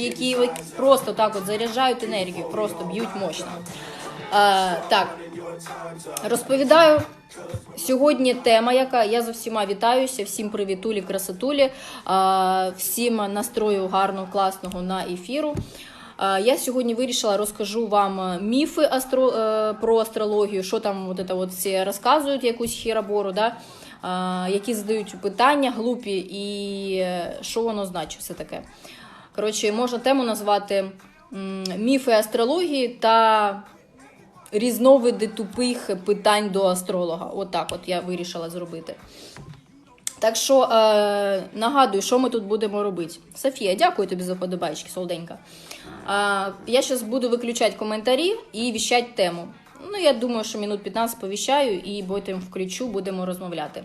які просто так от заряджають енергію, просто б'ють мощно. Е, так, розповідаю. Сьогодні тема, яка я за всіма вітаюся, всім привітулі, красотулі, е, всім настрою гарного, класного на ефіру. Е, Я сьогодні вирішила розкажу вам міфи астро, про астрологію, що там от це от всі розказують, якусь хірабору, да? е, які задають питання глупі, і що воно значить все таке. Коротше, можна тему назвати міфи астрології та різновиди тупих питань до астролога. Отак от, я вирішила зробити. Так що е, нагадую, що ми тут будемо робити. Софія, дякую тобі за подобайки, солденька. Е, я зараз буду виключати коментарі і віщати тему. Ну, я думаю, що минут 15 повіщаю і потім включу, будемо розмовляти.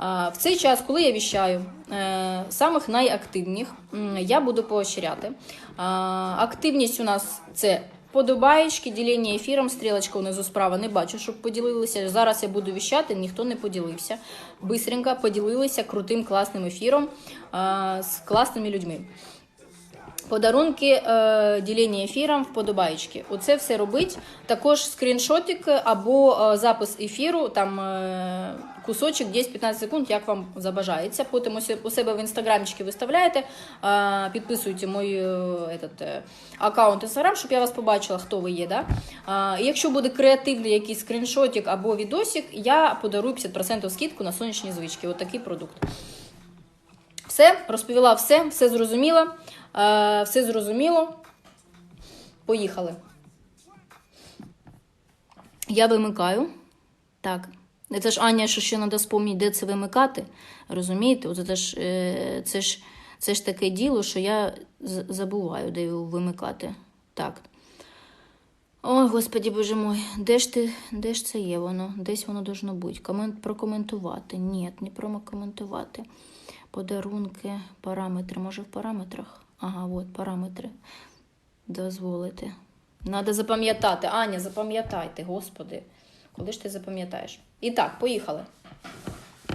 В цей час, коли я віщаю, е, самих найактивніших я буду поощряти. Активність у нас це подобаєчки, ділення ефіром, стрілочка внизу справа. Не бачу, щоб поділилися. Зараз я буду віщати, ніхто не поділився. Бистренько поділилися крутим класним ефіром з класними людьми. Подарунки, е, ділення ефіром, вподобаєчки. Оце все робить. Також скріншотик або е, запис ефіру, там кусочок 10-15 секунд, як вам забажається. Потім у себе в інстаграмчики виставляєте, підписуйте мій е, этот, е, аккаунт інстаграм, щоб я вас побачила, хто ви є. Да? І якщо буде креативний якийсь скріншотик або відосик, я подарую 50% скидку на сонячні звички. Отакий продукт. Все, розповіла все, все зрозуміло. Все зрозуміло. Поїхали. Я вимикаю. Так. Це ж Аня, що ще треба спомнити, де це вимикати. Розумієте? От це ж, е, це ж, це ж таке діло, що я забуваю, де його вимикати. Так. Ой, господі боже мой, де ж ти, де ж це є воно? Десь воно должно бути. Комент, прокоментувати. Ні, не прокоментувати. Подарунки, параметри. Може в параметрах? Ага, от параметри. Дозволити. Надо запам'ятати. Аня, запам'ятайте, господи. Коли ж ти запам'ятаєш? І так, поїхали.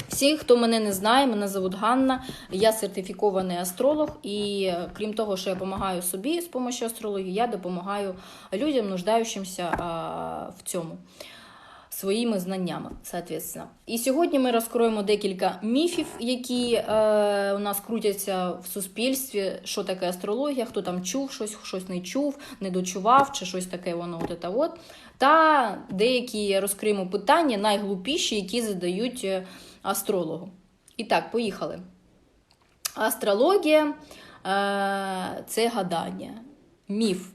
Всі, хто мене не знає, мене зовут Ганна, я сертифікований астролог, і е, крім того, що я допомагаю собі з допомогою астрології, я допомагаю людям, нуждаючимся в цьому своїми знаннями, соответственно. І сьогодні ми розкроємо декілька міфів, які е, у нас крутяться в суспільстві, що таке астрологія, хто там чув щось, щось не чув, не дочував, чи щось таке воно от це от. Та деякі розкриємо питання, найглупіші, які задають е, астрологу. І так, поїхали. Астрологія е, це гадання, міф.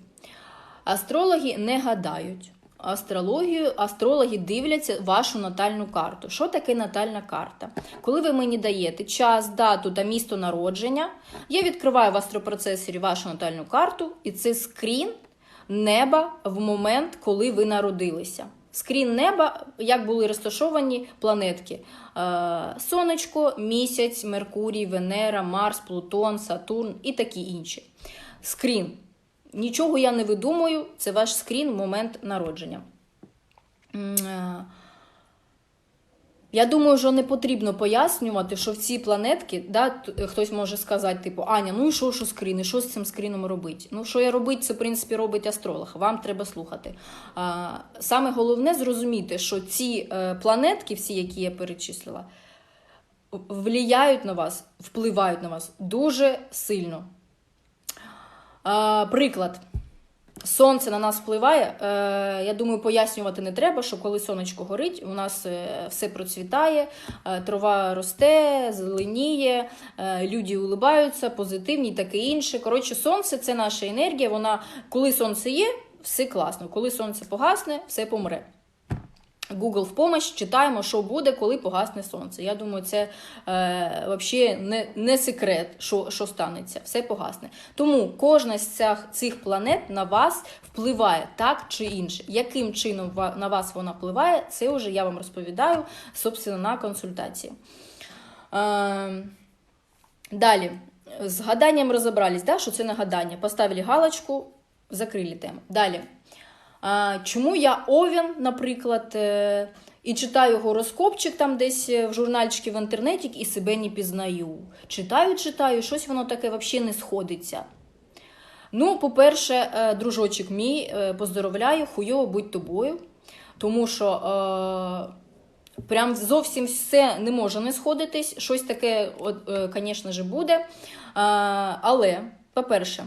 Астрологи не гадають. Астрологію, астрологи дивляться вашу натальну карту. Що таке натальна карта? Коли ви мені даєте час, дату та місто народження, я відкриваю в астропроцесорі вашу натальну карту, і це скрін неба в момент, коли ви народилися. Скрін неба, як були розташовані планетки: Е, Сонечко, місяць, Меркурій, Венера, Марс, Плутон, Сатурн і такі інші. Скрін. Нічого я не видумую, це ваш скрін в момент народження. Е, Я думаю, що не потрібно пояснювати, що в ці планетки, да, хтось може сказати, типу, Аня, ну і що, що скрін, і що з цим скріном робити? Ну, що я робити, це, в принципі, робить астролог. Вам треба слухати. А, саме головне зрозуміти, що ці е, планетки, всі, які я перечислила, влияють на вас, впливають на вас дуже сильно. Приклад. Сонце на нас впливає. Е, я думаю, пояснювати не треба, що коли сонечко горить, у нас е, все процвітає, е, трава росте, зеленіє, люди улибаються, позитивні і таке інше. Коротше, сонце це наша енергія. Вона, коли сонце є, все класно. Коли сонце погасне, все помре. Google в помощь читаємо, що буде, коли погасне сонце. Я думаю, це е, взагалі не, не секрет, що, що станеться. Все погасне. Тому кожна з цих, цих планет на вас впливає так чи інше. Яким чином на вас вона впливає, це вже я вам розповідаю, собственно, на консультації. Е, далі. З гаданням розібрались, да, що це не гадання. Поставили галочку, закрили тему. Далі. Чому я Овен, наприклад, е, і читаю гороскопчик там десь е, в журнальчику в інтернеті і себе не пізнаю. Читаю, читаю, щось воно таке взагалі не сходиться. Ну, по-перше, е, дружочок мій, поздоровляю, хуйово будь тобою, тому що е, прям зовсім все не може не сходитись. Щось таке, звісно буде. Е, але, по-перше,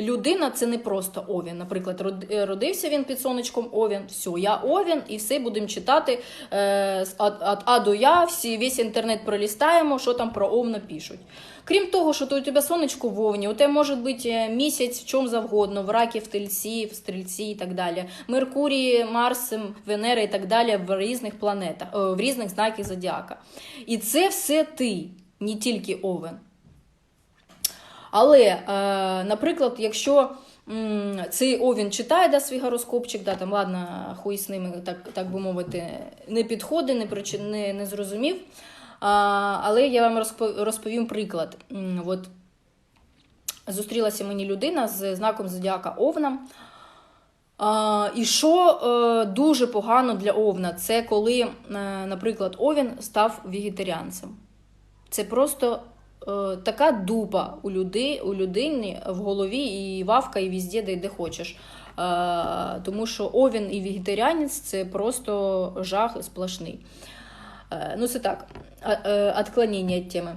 Людина це не просто Овін. Наприклад, е, родився він під сонечком Овін. Все, я Овін, і все будемо читати е, з а, до Я, всі, весь інтернет пролістаємо, що там про Овна пишуть. Крім того, що то у тебе сонечко в Овні, у тебе може бути е, місяць в чому завгодно, в ракі, в тельці, в стрільці і так далі. Меркурій, Марс, Венера і так далі в різних планетах, е, в різних знаках зодіака. І це все ти, не тільки Овен. Але, е, наприклад, якщо цей Овін читає да, свій гороскопчик, да, там, ладно, хуй з ними, так, так би мовити, не підходить, не, причи- не, не зрозумів. А, але я вам розповім приклад. От, зустрілася мені людина з знаком зодіака Овна. А, і що е, дуже погано для Овна, це коли, е, наприклад, Овін став вегетаріанцем. Це просто така дупа у, люди, у людини в голові і вавка, і везде, де, де хочеш. Е, тому що овін і вегетаріанець це просто жах сплошний. Е, ну, це так, відклонення від теми.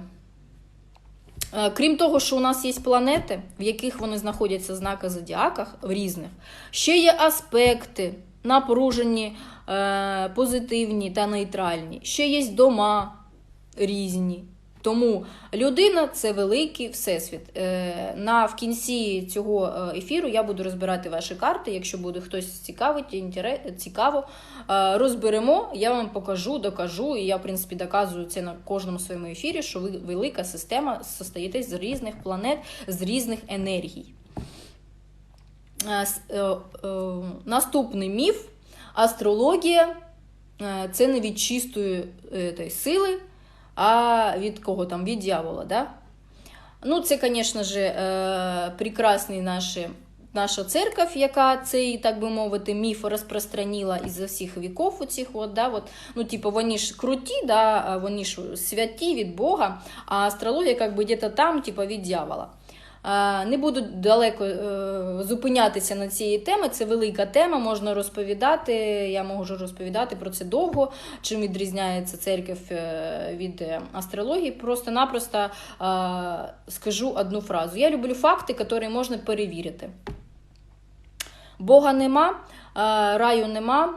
Е, Крім того, що у нас є планети, в яких вони знаходяться в знаках зодіаках, в різних, ще є аспекти, напружені, е, позитивні та нейтральні, ще є дома різні. Тому людина це великий всесвіт. Е, На в кінці цього е, ефіру я буду розбирати ваші карти. Якщо буде хтось цікавить, цікаво, е, розберемо. Я вам покажу, докажу. І я, в принципі, доказую це на кожному своєму ефірі, що ви велика система состоїтесь з різних планет, з різних енергій. Наступний міф: астрологія це не від чистої сили, а від кого там? Від дьявола. Да? Ну, це, звісно ж, е, прекрасний наші, наша церковь, яка цей, так би мовити, міф розпространила із всіх віков. Оцих, от, да, от, ну, типу, вони ж круті, да, вони ж святі від Бога, а астрологія як би, где-то там, типу, від дьявола. Не буду далеко е, зупинятися на цій темі. Це велика тема, можна розповідати. Я можу розповідати про це довго. Чим відрізняється церква е, від е, астрології. Просто-напросто скажу одну фразу. Я люблю факти, які можна перевірити. Бога нема, раю нема,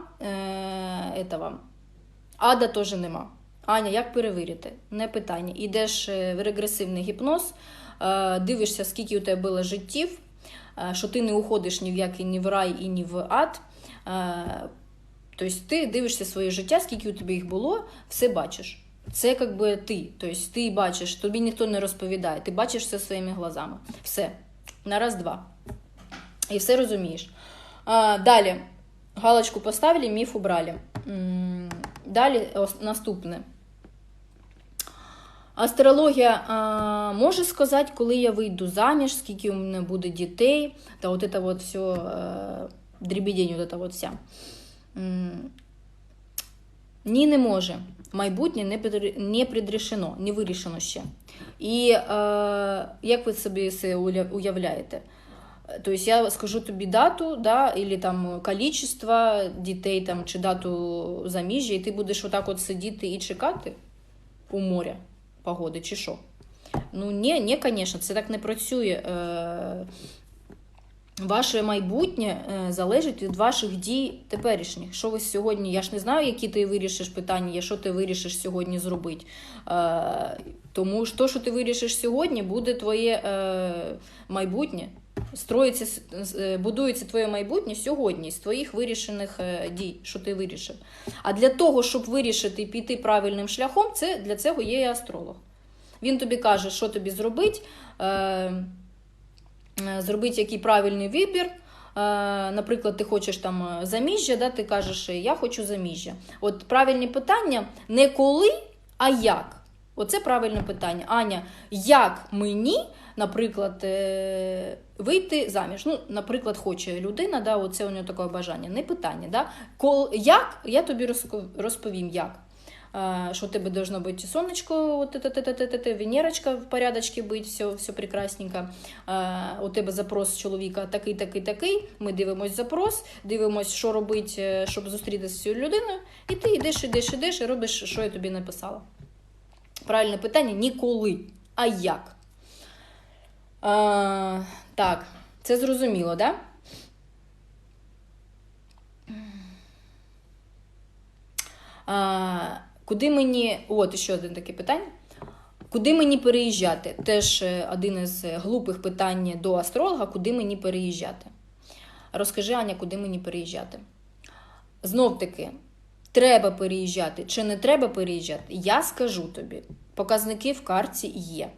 этого, ада теж нема. Аня, як перевірити? Не питання. Ідеш в регресивний гіпноз, дивишся, скільки у тебе було життів, е, що ти не уходиш ні в який ні в рай і ні в ад. Е, Тобто ти дивишся своє життя, скільки у тебе їх було, все бачиш. Це як би ти. Тобто ти бачиш, тобі ніхто не розповідає, ти бачиш все своїми глазами. Все. На раз-два. І все розумієш. Далі. Галочку поставили, міф убрали. Далі наступне. Астрологія а, може сказати, коли я вийду заміж, скільки у мене буде дітей, та от це от все е, дрібідень, от це от вся. Ні, не може. Майбутнє не, підр- не вирішено ще. І е, як ви собі це уявляєте? Тобто я скажу тобі дату, да, или там количество дітей там, чи дату заміжжя, і ти будеш отак от сидіти і чекати у моря погоди, чи що? Ну, ні, ні, звісно, це так не працює. Ваше майбутнє е, залежить від ваших дій теперішніх. Що ви сьогодні? Я ж не знаю, які ти вирішиш питання, що ти вирішиш сьогодні зробити. Е, тому що то, що ти вирішиш сьогодні, буде твоє е, майбутнє. Строїться, будується твоє майбутнє сьогодні з твоїх вирішених дій, що ти вирішив. А для того, щоб вирішити і піти правильним шляхом, це для цього є і астролог. Він тобі каже, що тобі зробити. Е, зробити який правильний вибір. Е, Наприклад, ти хочеш там е, заміжжя, да, ти кажеш, я хочу заміжжя. От правильні питання не коли, а як. Оце правильне питання. Аня, як мені, наприклад, вийти заміж? Ну, наприклад, хоче людина, да, оце у нього таке бажання. Не питання. Да? Як, я тобі розповім, як. Е, у тебе должно бути сонечко, от, те- те- те- те- те- те, Венерочка в порядочці бути, все, все прекрасненько. Е, У тебе запрос чоловіка такий, такий, такий. Ми дивимось запрос, дивимось, що робити, щоб зустрітися з цією людиною, і ти йдеш, йдеш, йдеш і робиш, що я тобі написала. Правильне питання ніколи. А як? А, так, це зрозуміло? Да? А, куди мені. От ще одне таке питання. Куди мені переїжджати? Теж е, один із глупих питань до астролога, куди мені переїжджати? Розкажи, Аня, куди мені переїжджати? Знов таки, треба переїжджати чи не треба переїжджати? Я скажу тобі, показники в карті є.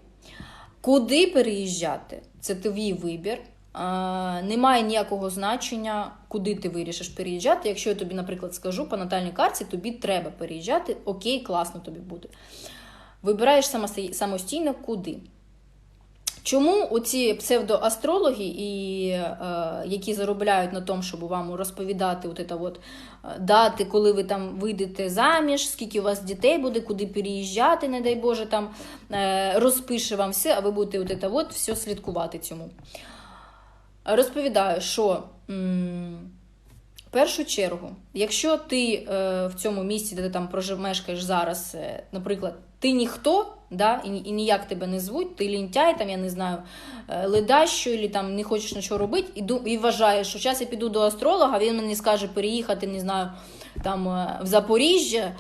Куди переїжджати? Це твій вибір. Немає ніякого значення, куди ти вирішиш переїжджати. Якщо я тобі, наприклад, скажу по натальній карті, тобі треба переїжджати, окей, класно тобі буде. Вибираєш самостійно куди. Чому оці псевдоастрологи, і, е, які заробляють на тому, щоб вам розповідати от це от, е, дати, коли ви там вийдете заміж, скільки у вас дітей буде, куди переїжджати, не дай Боже, там е, розпише вам все, а ви будете от це от все слідкувати цьому. Розповідаю, що в першу чергу, якщо ти е, в цьому місці, де ти там мешкаєш зараз, е, наприклад, ти ніхто, да, і, ніяк тебе не звуть, ти лінтяй, там, я не знаю, е, ледащо, і не хочеш нічого робити, і, і вважаєш, що зараз я піду до астролога, він мені скаже переїхати, не знаю, там в Запоріжжя.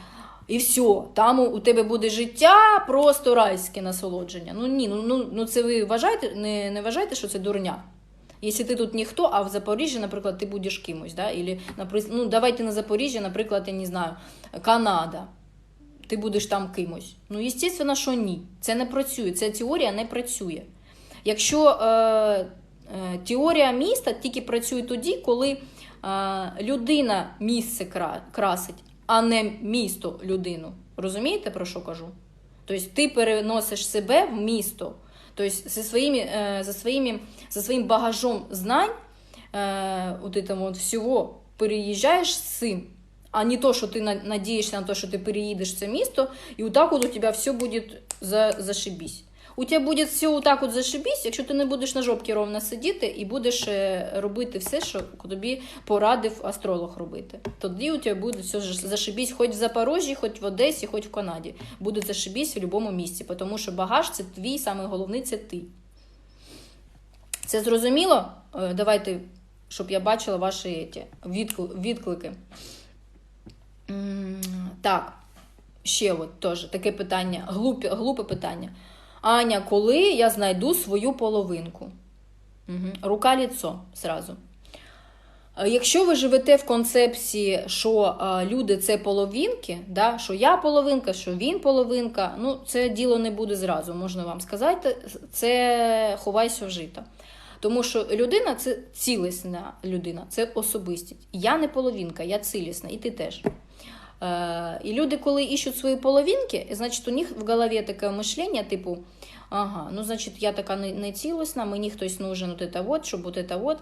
І все, там у тебе буде життя, просто райське насолодження. Ну ні, ну, ну, ну це ви вважаєте, не, не вважаєте, що це дурня. Якщо ти тут ніхто, а в Запоріжжі, наприклад, ти будеш кимось, да? Или, ну давайте на Запоріжжя, наприклад, я не знаю, Канада. Ти будеш там кимось. Ну, звісно, що ні. Це не працює. Ця теорія не працює. Якщо е, е, теорія міста тільки працює тоді, коли е, людина місце красить, а не місто людину. Розумієте, про що кажу? Тобто ти переносиш себе в місто. Тобто есть со е, за, своими, со своим багажом знань вот от этого вот всего переезжаешь сын. А не то, что ты надеешься на то, что ты переедешь в это место, и вот так вот у тебя все будет за, зашибісь. У тебе буде все отак от зашибісь, якщо ти не будеш на жопці ровно сидіти і будеш е, робити все, що тобі порадив астролог робити. Тоді у тебе буде все зашибісь хоч в Запорожжі, хоч в Одесі, хоч в Канаді. Буде зашибісь в будь-якому місці, тому що багаж це твій, саме головний це ти. Це зрозуміло? Е, Давайте, щоб я бачила ваші відклики. Так, ще от теж таке питання, глупе, глупе питання. Аня, коли я знайду свою половинку? Угу. Рука ліцо зразу. Е, Якщо ви живете в концепції, що е, люди це половинки, да, що я половинка, що він половинка, ну це діло не буде зразу, можна вам сказати. Це ховайся в жито. Тому що людина це цілісна людина, це особистість. Я не половинка, я цілісна, і ти теж. Е, і люди, коли іщуть свої половинки, значить, у них в голові таке мишлення, типу, ага, ну, значить, я така не, не цілісна, мені хтось нужен вот это вот, щоб вот это вот,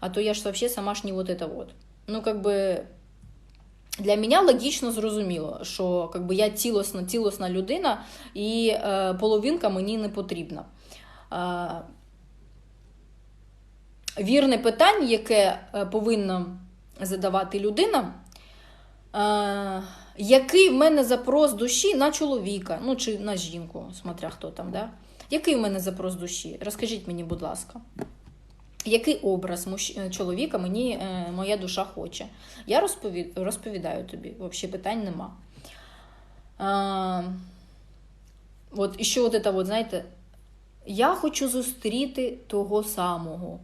а то я ж вообще сама ж не вот это вот. Ну, как би, для мене логічно зрозуміло, що как би, я цілісна, цілісна людина, і е, половинка мені не потрібна. Е, вірне питання, яке е, повинна задавати людина. Е, який в мене запрос душі на чоловіка, ну чи на жінку, смотря хто там, да? Який в мене запрос душі? Розкажіть мені, будь ласка. Який образ е, чоловіка мені е, моя душа хоче? Я розпові... розповідаю тобі, взагалі питань нема. Е, от і що от це, от, знаєте, я хочу зустріти того самого.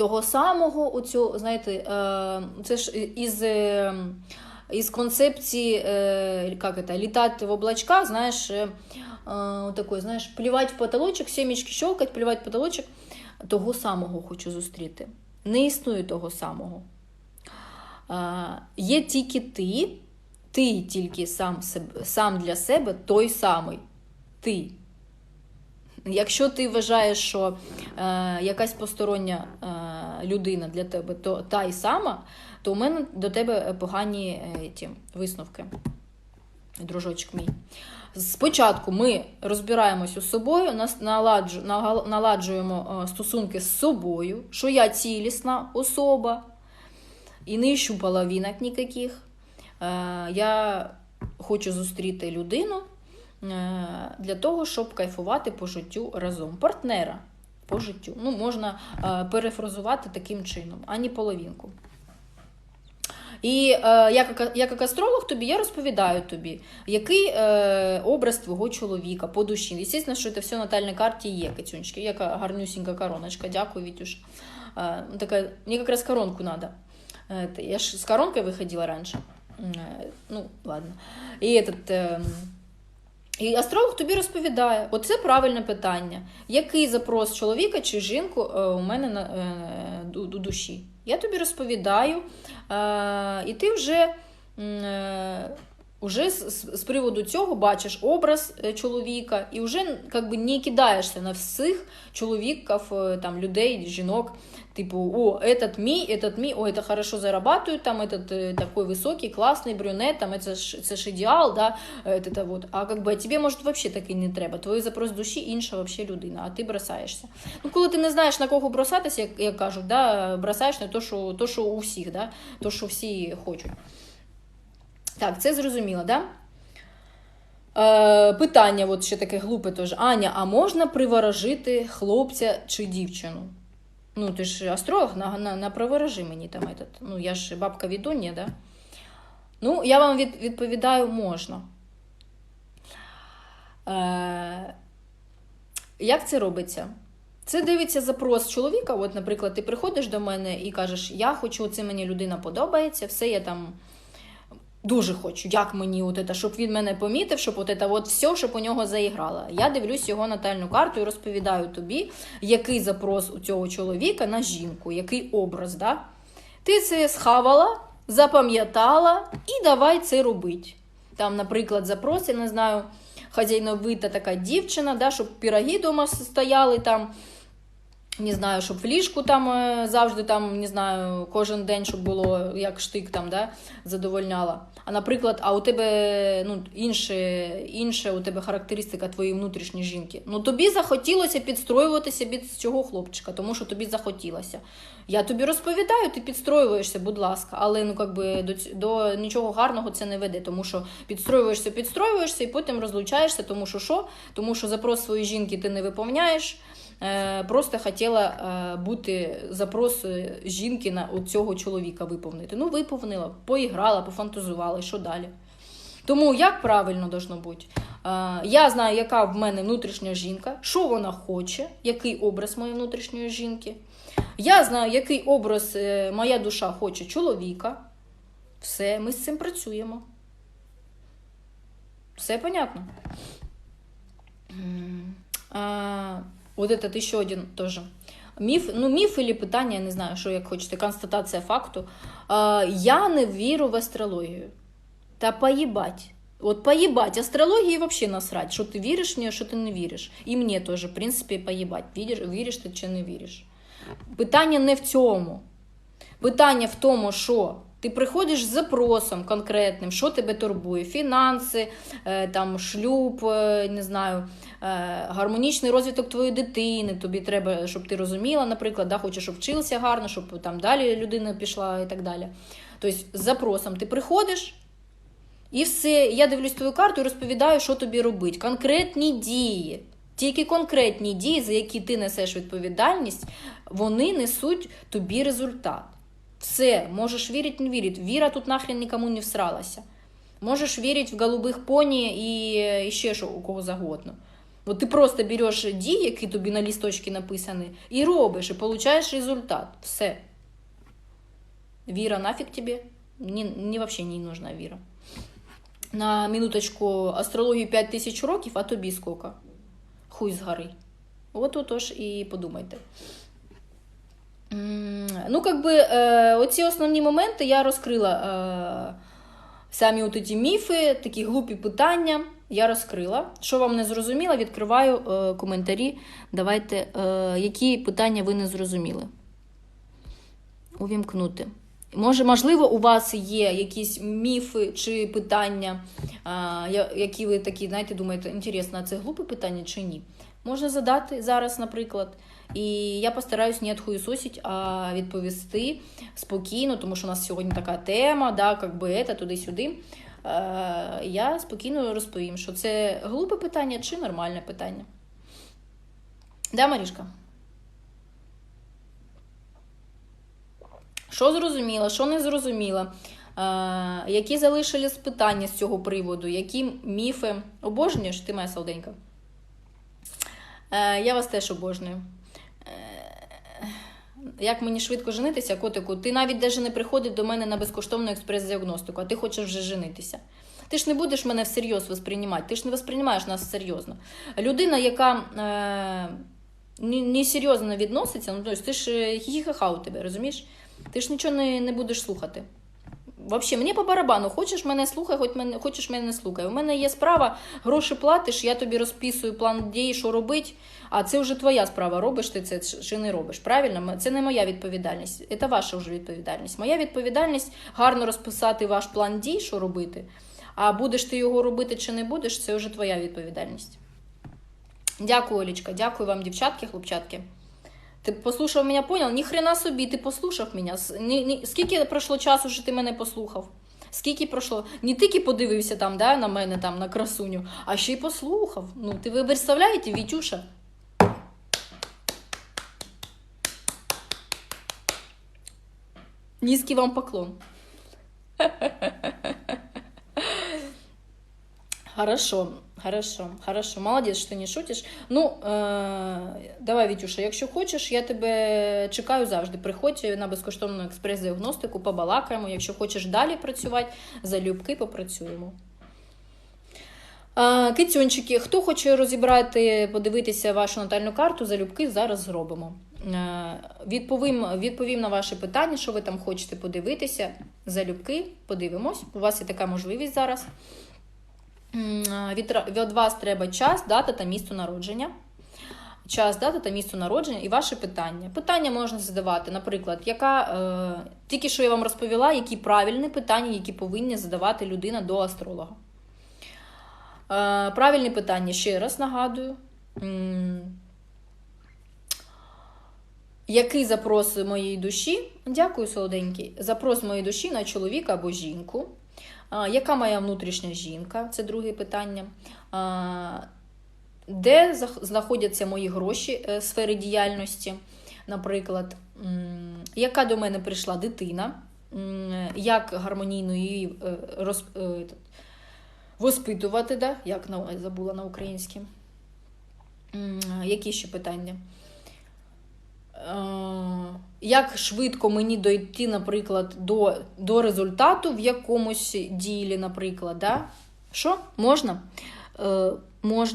Того самого, оцього, знаєте, е, це ж із, е, із концепції, е, як это, літати в облачках, знаєш, е, е, такой, знаєш, плівати в потолочок, сімечки щелкать, плівати в потолочок. Того самого хочу зустріти. Не існує того самого. Е, є тільки ти, ти тільки сам, сам для себе той самий. Ти. Якщо ти вважаєш, що е, якась постороння е, людина для тебе то та й сама, то у мене до тебе погані е, ті, висновки. дружочок мій. Спочатку ми розбираємося з собою, нас наладжу, наладжуємо е, стосунки з собою, що я цілісна особа і не ищу половинок ніяких. Е, Я хочу зустріти людину для того, щоб кайфувати по життю разом. Партнера по життю. Ну, можна е, перефразувати таким чином, а не половинку. І е, як, як астролог тобі, я розповідаю тобі, який е, образ твого чоловіка по душі. Звісно, що це все на натальній карті є, Катюнечки. Яка гарнюсінька короночка. Дякую, Вітюш. Е, така, мені якраз коронку треба. Е, я ж з коронкою виходила раніше. Е, ну, ладно. І этот, е, і астролог тобі розповідає: оце правильне питання. Який запрос чоловіка чи жінку е, у мене на е, у у душі? Я тобі розповідаю, е, і ти вже, е, уже з, з- з приводу цього бачиш образ е, чоловіка і вже как би, не кидаєшся на всіх чоловіків, е, там, людей, жінок. Типу, о, этот мій, этот мій, о, это хорошо зарабатывает, там этот э, такой высокий, классный брюнет, там это ж, це ж ідеал, да, э, это вот. А как бы, а тебе, може, вообще так і не треба. Твій запрос душі інша вообще людина, а ти бросаєшся. Ну, коли ти не знаєш, на кого бросатися, як, як кажуть, да, бросаєш на то, що, то, що у всіх, да, то, що всі хочуть. Так, це зрозуміло, да? Е, питання, от ще таке глупе теж. Аня, а можна приворожити хлопця чи дівчину? Ну, ти ж астролог, на, на, на приворожи мені там этот. Ну, я ж бабка відуння, да? Ну, я вам від, відповідаю, можна. Е, як це робиться? Це дивиться запрос чоловіка. От, наприклад, ти приходиш до мене і кажеш, я хочу, це мені людина подобається, все я там дуже хочу, як мені, от це, щоб він мене помітив, щоб от це, от все, щоб у нього заіграло. Я дивлюсь його натальну карту і розповідаю тобі, який запрос у цього чоловіка на жінку, який образ. Да? Ти це схавала, запам'ятала і давай це робити. Там, наприклад, запрос, я не знаю, хазяйновита така дівчина, да, щоб піроги вдома стояли там. Не знаю, щоб в ліжку там е, завжди там, не знаю, кожен день, щоб було як штик там, да, задовольняла. А наприклад, а у тебе ну, інше, інше у тебе характеристика твоєї внутрішньої жінки. Ну тобі захотілося підстроюватися під цього хлопчика, тому що тобі захотілося. Я тобі розповідаю, ти підстроюєшся, будь ласка, але ну как би до, до нічого гарного це не веде, тому що підстроюєшся, підстроюєшся і потім розлучаєшся, тому що що? Тому що запрос своєї жінки ти не виповняєш. Е, Просто хотіла е, бути запрос жінки на цього чоловіка виповнити. Ну, виповнила, поіграла, пофантазувала, і що далі? Тому як правильно должно бути? Е, Я знаю, яка в мене внутрішня жінка, що вона хоче, який образ моєї внутрішньої жінки. Я знаю, який образ моя душа хоче чоловіка. Все, ми з цим працюємо. Все понятно. Вот этот еще один тоже. Міф, ну, міф или питання, я не знаю, що як хочете, констатація факту. Я не вірю в астрологію. Та поїбать. От поїбать. Астрології взагалі насрать, що ти віриш в неї, що ти не віриш. І мені теж, в принципі, поїбать. Віриш, віриш ти чи не віриш. Питання не в цьому. Питання в тому, що ти приходиш з запросом конкретним, що тебе турбує: фінанси, е, там, шлюб, е, не знаю, е, гармонічний розвиток твоєї дитини. Тобі треба, щоб ти розуміла, наприклад, да, хочеш, щоб вчилася гарно, щоб там далі людина пішла і так далі. Тобто, з запросом ти приходиш. І все, я дивлюсь твою карту і розповідаю, що тобі робити. Конкретні дії. Тільки конкретні дії, за які ти несеш відповідальність, вони несуть тобі результат. Все, можеш вірити, не вірити. Віра тут нахрен нікому не всралася. Можеш вірити в голубих поні і, і ще що у кого загодно. От ти просто береш дії, які тобі на лісточці написані, і робиш, і получаєш результат. Все. Віра нафіг тобі? Ні, ні, вообще не нужна віра. На минуточку астрології 5 тисяч років, а тобі скільки? Хуй з гори. От отож і подумайте. Ну, как би, е, оці основні моменти я розкрила. Е, самі от ці міфи, такі глупі питання я розкрила. Що вам не зрозуміло, відкриваю е, коментарі. Давайте, е, які питання ви не зрозуміли. Увімкнути. Може, можливо, у вас є якісь міфи чи питання, а, які ви такі, знаєте, думаєте, інтересно, а це глупе питання чи ні? Можна задати зараз, наприклад. І я постараюсь не хуєсосить, а відповісти спокійно, тому що у нас сьогодні така тема, да, как би это, туди-сюди. Е, я спокійно розповім, що це глупе питання чи нормальне питання. Да, Марішка? Що зрозуміла, що не зрозуміла? Е, які залишились питання з цього приводу? Які міфи? Обожнюєш ти моя солденька? Е, я вас теж обожнюю. Як мені швидко женитися, котику? Ти навіть даже не приходив до мене на безкоштовну експрес-діагностику, а ти хочеш вже женитися. Ти ж не будеш мене всерйоз восприймати, ти ж не восприймаєш нас серйозно. Людина, яка е, не серйозно відноситься, ну тобто ти ж е, хі-хі-ха у тебе, розумієш? Ти ж нічого не, не будеш слухати. Взагалі, мені по барабану, хочеш мене слухай, хоч мене, хочеш мене не слухай. У мене є справа, гроші платиш, я тобі розписую план дій, що робити, а це вже твоя справа, робиш ти це чи не робиш. Правильно? Це не моя відповідальність, це ваша вже відповідальність. Моя відповідальність гарно розписати ваш план дій, що робити. А будеш ти його робити чи не будеш, це вже твоя відповідальність. Дякую, Олічка, дякую вам, дівчатки, хлопчатки. Ти послухав мене, поняв? Ні хрена собі, ти послухав мене. Ні, ні, скільки пройшло часу, що ти мене послухав? Скільки пройшло? Не тільки подивився там, да, на мене, там, на красуню, а ще й послухав. Ну, ти ви представляєте, Вітюша? Низкий вам поклон. Хорошо, хорошо, хорошо. Молодець, що не шутиш. Ну, е- давай, Вітюша, якщо хочеш, я тебе чекаю завжди. Приходь на безкоштовну експрес-діагностику, побалакаємо. Якщо хочеш далі працювати, залюбки попрацюємо. Е, Кицюнчики, хто хоче розібрати, подивитися вашу натальну карту, залюбки зараз зробимо. Е, Відповім, відповім на ваше питання, що ви там хочете подивитися. Залюбки, подивимось. У вас є така можливість зараз. Від, від вас треба час, дата та місто народження. Час, дата та місто народження і ваше питання. Питання можна задавати, наприклад, яка е, тільки що я вам розповіла, які правильні питання, які повинні задавати людина до астролога. Е, правильні питання ще раз нагадую. Який запрос моєї душі? Дякую, солоденький. Запрос моєї душі на чоловіка або жінку. Яка моя внутрішня жінка? Це друге питання. Де знаходяться мої гроші е, сфери діяльності? Наприклад, яка до мене прийшла дитина? Як гармонійно її е, роз, е, воспитувати? Да? Як забула на українській? Які ще питання? Е, Як швидко мені дойти, наприклад, до, до результату в якомусь ділі, наприклад, да? Що? Можна? Е, можна.